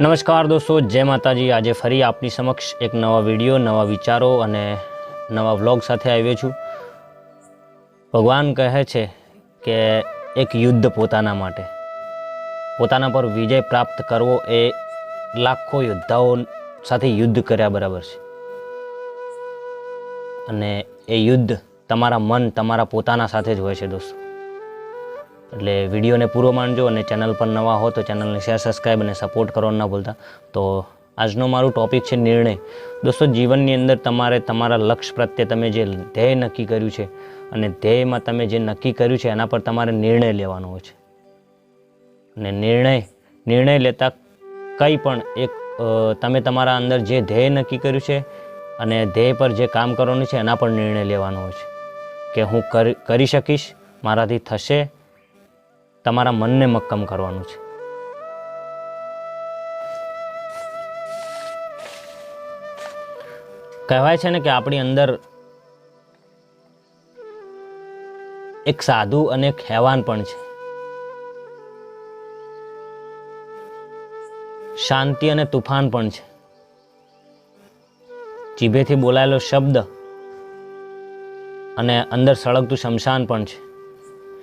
નમસ્કાર દોસ્તો, જય માતાજી. આજે ફરી આપની સમક્ષ એક નવા વીડિયો, નવા વિચારો અને નવા વ્લોગ સાથે આવ્યો છું. ભગવાન કહે છે કે એક યુદ્ધ પોતાના માટે. પોતાના પર વિજય પ્રાપ્ત કરવો એ લાખો યોદ્ધાઓ સાથે યુદ્ધ કર્યા બરાબર છે. અને એ યુદ્ધ તમારા મન, તમારા પોતાના સાથે જ હોય છે દોસ્તો. એટલે વિડીયોને પૂરો માણજો અને ચેનલ પર નવા હો તો ચેનલને શેર સબસ્ક્રાઈબ અને સપોર્ટ કરવાનું ના ભૂલતા. તો આજનો મારું ટૉપિક છે નિર્ણય. દોસ્તો, જીવનની અંદર તમારે તમારા લક્ષ્ય પ્રત્યે તમે જે ધ્યેય નક્કી કર્યું છે અને ધ્યેયમાં તમે જે નક્કી કર્યું છે, એના પર તમારે નિર્ણય લેવાનો હોય છે. અને નિર્ણય નિર્ણય લેતા કંઈ પણ એક તમે તમારા અંદર જે ધ્યેય નક્કી કર્યું છે અને ધ્યેય પર જે કામ કરવાનું છે, એના પર નિર્ણય લેવાનો હોય છે. કે હું કરી કરી શકીશ, મારાથી થશે તમારા મનને મક્કમ કરવાનું છે. કહેવાય છે ને કે આપણી અંદર એક સાધુ અને એક હેવાન પણ છે. શાંતિ અને તુફાન પણ છે. જીભેથી બોલાયેલો શબ્દ અને અંદર સળગતું શમશાન પણ છે.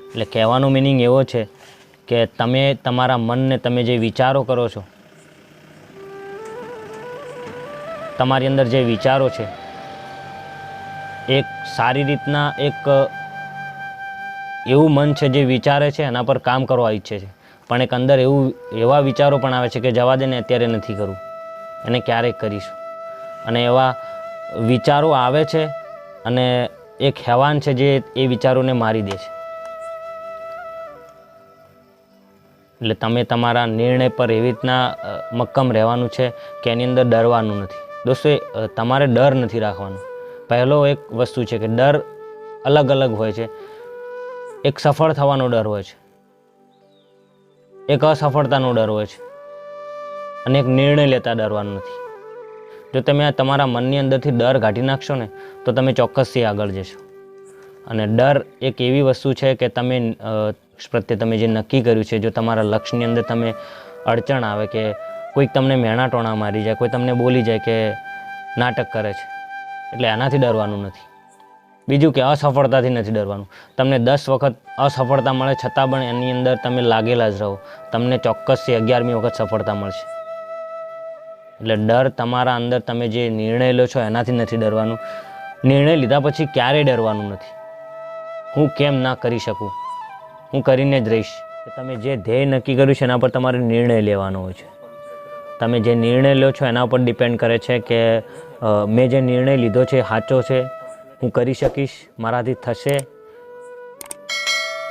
એટલે કહેવાનો મિનિંગ એવો છે કે તમે તમારા મનને તમે જે વિચારો કરો છો, તમારી અંદર જે વિચારો છે, એક સારી રીતના એક એવું મન છે જે વિચારે છે, એના પર કામ કરવા ઈચ્છે છે. પણ એક અંદર એવું, એવા વિચારો પણ આવે છે કે જવા દે ને અત્યારે નથી કરવું એને ક્યારેક કરીશું. અને એવા વિચારો આવે છે અને એક હેવાન છે જે એ વિચારોને મારી દે છે. એટલે તમે તમારા નિર્ણય પર એવી રીતના મક્કમ રહેવાનું છે કે એની અંદર ડરવાનું નથી. દોસ્તો તમારે ડર નથી રાખવાનો. પહેલો એક વસ્તુ છે કે ડર અલગ અલગ હોય છે. એક સફળ થવાનો ડર હોય છે. એક અસફળતાનો ડર હોય છે. અને એક નિર્ણય લેતા ડરવાનો નથી. જો તમે આ તમારા મનની અંદરથી ડર કાઢી નાખશો ને, તો તમે ચોક્કસથી આગળ જશો. અને ડર એક એવી વસ્તુ છે કે તમે પ્રત્યે તમે જે નક્કી કર્યું છે, જો તમારા લક્ષ્યની અંદર તમે અડચણ આવે કે કોઈક તમને મેણા ટોણા મારી જાય, કોઈ તમને બોલી જાય કે નાટક કરે છે, એટલે એનાથી ડરવાનું નથી. બીજું કે અસફળતાથી નથી ડરવાનું. તમને દસ વખત અસફળતા મળે, છતાં પણ એની અંદર તમે લાગેલા જ રહો. તમને ચોક્કસથી અગિયારમી વખત સફળતા મળશે. એટલે ડર તમારા અંદર તમે જે નિર્ણય લો છો, એનાથી નથી ડરવાનું. નિર્ણય લીધા પછી ક્યારેય ડરવાનું નથી. હું કેમ ના કરી શકું? હું કરીને જ રહીશ. કે તમે જે ધ્યેય નક્કી કર્યું છે એના પર તમારે નિર્ણય લેવાનો હોય છે. તમે જે નિર્ણય લો છો એના ઉપર ડિપેન્ડ કરે છે કે મેં જે નિર્ણય લીધો છે સાચો છે, હું કરી શકીશ, મારાથી થશે.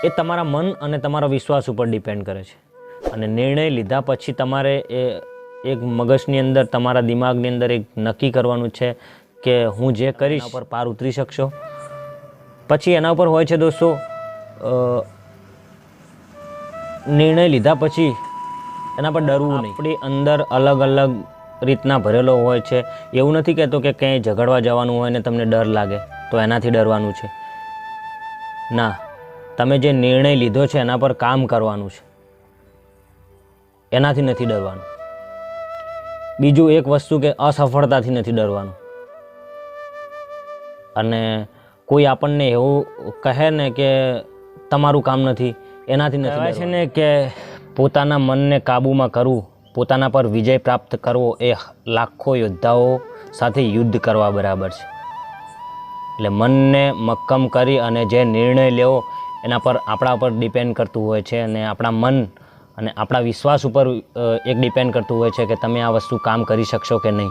એ તમારા મન અને તમારા વિશ્વાસ ઉપર ડિપેન્ડ કરે છે. અને નિર્ણય લીધા પછી તમારે એ, એક મગજની અંદર, તમારા દિમાગની અંદર એક નક્કી કરવાનું છે કે હું જે કરીશ પર પાર ઉતરી શકશો. પછી એના ઉપર હોય છે દોસ્તો નિર્ણય લીધા પછી એના પર ડરવું નહીં. આપણી અંદર અલગ અલગ રીતના ભરેલો હોય છે. એવું નથી કહેતો કે ક્યાંય ઝઘડવા જવાનું હોય ને તમને ડર લાગે, તો એનાથી ડરવાનું છે. ના, તમે જે નિર્ણય લીધો છે એના પર કામ કરવાનું છે. એનાથી નથી ડરવાનું. બીજું એક વસ્તુ કે અસફળતાથી નથી ડરવાનું. અને કોઈ આપણને એવું કહે ને કે તમારું કામ નથી એનાથી નથી છે ને કે પોતાના મનને કાબૂમાં કરવું પોતાના પર વિજય પ્રાપ્ત કરવો એ લાખો યોદ્ધાઓ સાથે યુદ્ધ કરવા બરાબર છે. એટલે મનને મક્કમ કરી અને જે નિર્ણય લેવો એના પર આપણા પર ડિપેન્ડ કરતું હોય છે અને આપણા મન અને આપણા વિશ્વાસ ઉપર એક ડિપેન્ડ કરતું હોય છે કે તમે આ વસ્તુ કામ કરી શકશો કે નહીં.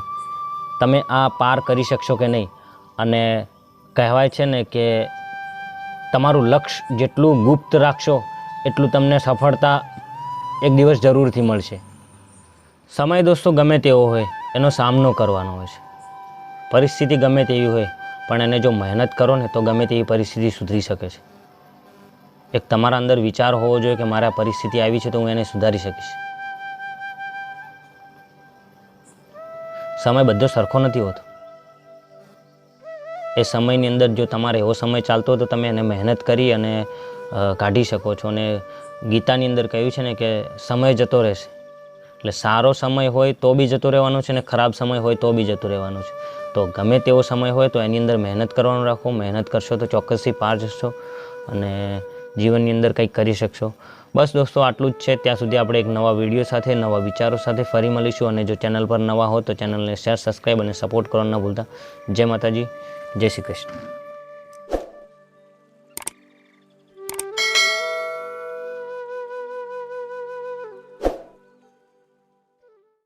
તમે આ પાર કરી શકશો કે નહીં. અને કહેવાય છે ને કે તમારું લક્ષ્ય જેટલું ગુપ્ત રાખશો એટલું તમને સફળતા એક દિવસ જરૂરથી મળશે. સમય દોસ્તો ગમે તેવો હોય, એનો સામનો કરવાનો હોય છે. પરિસ્થિતિ ગમે તેવી હોય, પણ એને જો મહેનત કરો ને, તો ગમે તેવી પરિસ્થિતિ સુધરી શકે છે. એક તમારા અંદર વિચાર હોવો જોઈએ કે મારે પરિસ્થિતિ આવી છે તો હું એને સુધારી શકીશ. સમય બધો સરખો નથી હોતો. એ સમયની અંદર જો તમારે એવો સમય ચાલતો તો તમે એને મહેનત કરી અને કાઢી શકો છો અને ગીતાની અંદર કહ્યું છે ને કે સમય જતો રહેશે. એટલે સારો સમય હોય તો બી જતો રહેવાનો છે અને ખરાબ સમય હોય તો બી જતો રહેવાનો છે. તો ગમે તેવો સમય હોય તો એની અંદર મહેનત કરવાનું રાખો. મહેનત કરશો તો ચોક્કસથી પાર જશો અને જીવનની અંદર કંઈક કરી શકશો. બસ દોસ્તો, આટલું જ છે. ત્યાં સુધી આપણે એક નવા વીડિયો સાથે, નવા વિચારો સાથે ફરી મળીશું. અને જો ચેનલ પર નવા હો તો ચેનલને શેર સબસ્ક્રાઈબ અને સપોર્ટ કરવાનું ન ભૂલતા. જય માતાજી. જય શ્રી કૃષ્ણ.